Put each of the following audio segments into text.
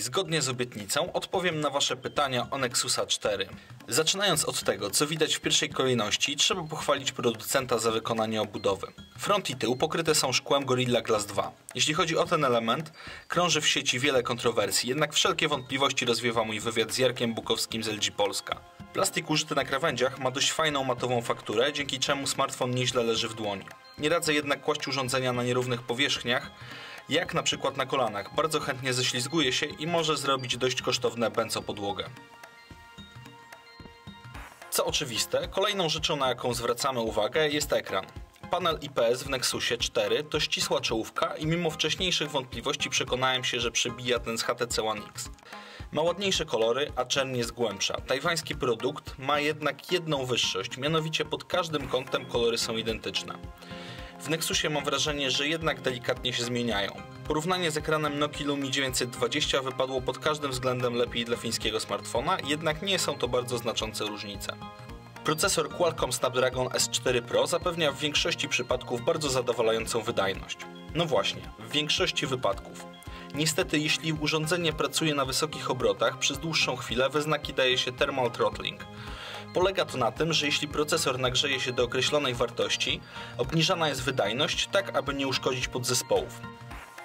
zgodnie z obietnicą odpowiem na Wasze pytania o Nexusa 4. Zaczynając od tego, co widać w pierwszej kolejności, trzeba pochwalić producenta za wykonanie obudowy. Front i tył pokryte są szkłem Gorilla Glass 2. Jeśli chodzi o ten element, krąży w sieci wiele kontrowersji, jednak wszelkie wątpliwości rozwiewa mój wywiad z Jarkiem Bukowskim z LG Polska. Plastik użyty na krawędziach ma dość fajną matową fakturę, dzięki czemu smartfon nieźle leży w dłoni. Nie radzę jednak kłaść urządzenia na nierównych powierzchniach, jak na przykład na kolanach. Bardzo chętnie ześlizguje się i może zrobić dość kosztowne benzo podłogę. Co oczywiste, kolejną rzeczą na jaką zwracamy uwagę jest ekran. Panel IPS w Nexusie 4 to ścisła czołówka i mimo wcześniejszych wątpliwości przekonałem się, że przebija ten z HTC One X. Ma ładniejsze kolory, a czerń jest głębsza. Tajwański produkt ma jednak jedną wyższość, mianowicie pod każdym kątem kolory są identyczne. W Nexusie mam wrażenie, że jednak delikatnie się zmieniają. Porównanie z ekranem Nokia Lumia 920 wypadło pod każdym względem lepiej dla fińskiego smartfona, jednak nie są to bardzo znaczące różnice. Procesor Qualcomm Snapdragon S4 Pro zapewnia w większości przypadków bardzo zadowalającą wydajność. No właśnie, w większości wypadków. Niestety, jeśli urządzenie pracuje na wysokich obrotach, przez dłuższą chwilę we znaki daje się thermal throttling. Polega to na tym, że jeśli procesor nagrzeje się do określonej wartości, obniżana jest wydajność, tak aby nie uszkodzić podzespołów.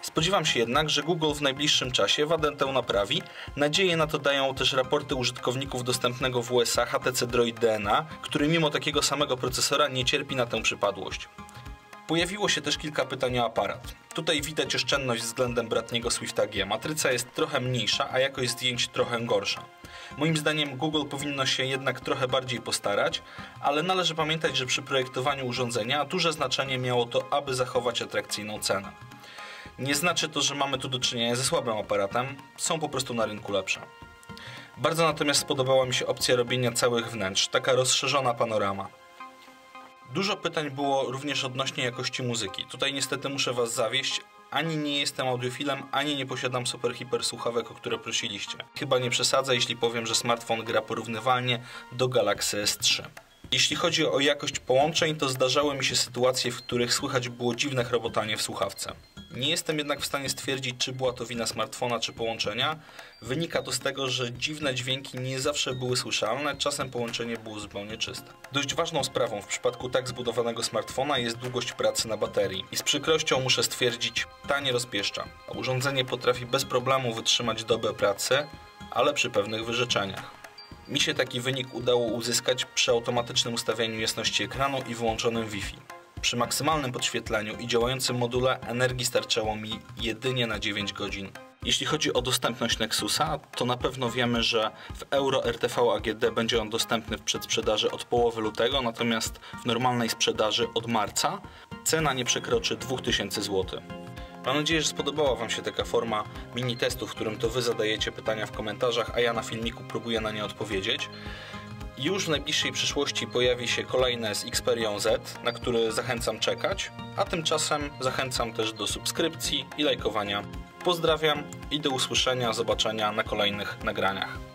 Spodziewam się jednak, że Google w najbliższym czasie wadę tę naprawi. Nadzieję na to dają też raporty użytkowników dostępnego w USA HTC Droid DNA, który mimo takiego samego procesora nie cierpi na tę przypadłość. Pojawiło się też kilka pytań o aparat. Tutaj widać oszczędność względem bratniego Swifta G. Matryca jest trochę mniejsza, a jakość zdjęć trochę gorsza. Moim zdaniem Google powinno się jednak trochę bardziej postarać, ale należy pamiętać, że przy projektowaniu urządzenia duże znaczenie miało to, aby zachować atrakcyjną cenę. Nie znaczy to, że mamy tu do czynienia ze słabym aparatem, są po prostu na rynku lepsze. Bardzo natomiast spodobała mi się opcja robienia całych wnętrz, taka rozszerzona panorama. Dużo pytań było również odnośnie jakości muzyki. Tutaj niestety muszę Was zawieść. Ani nie jestem audiofilem, ani nie posiadam super hiper słuchawek, o które prosiliście. Chyba nie przesadzę, jeśli powiem, że smartfon gra porównywalnie do Galaxy S3. Jeśli chodzi o jakość połączeń, to zdarzały mi się sytuacje, w których słychać było dziwne chrobotanie w słuchawce. Nie jestem jednak w stanie stwierdzić, czy była to wina smartfona czy połączenia. Wynika to z tego, że dziwne dźwięki nie zawsze były słyszalne, czasem połączenie było zupełnie czyste. Dość ważną sprawą w przypadku tak zbudowanego smartfona jest długość pracy na baterii. I z przykrością muszę stwierdzić, ta nie rozpieszcza. Urządzenie potrafi bez problemu wytrzymać dobę pracy, ale przy pewnych wyrzeczeniach. Mi się taki wynik udało uzyskać przy automatycznym ustawianiu jasności ekranu i wyłączonym Wi-Fi. Przy maksymalnym podświetleniu i działającym module energii starczało mi jedynie na 9 godzin. Jeśli chodzi o dostępność Nexusa, to na pewno wiemy, że w Euro RTV AGD będzie on dostępny w przedsprzedaży od połowy lutego, natomiast w normalnej sprzedaży od marca cena nie przekroczy 2000 zł. Mam nadzieję, że spodobała Wam się taka forma mini testu, w którym to Wy zadajecie pytania w komentarzach, a ja na filmiku próbuję na nie odpowiedzieć. Już w najbliższej przyszłości pojawi się kolejne z Xperion Z, na który zachęcam czekać, a tymczasem zachęcam też do subskrypcji i lajkowania. Pozdrawiam i do usłyszenia, zobaczenia na kolejnych nagraniach.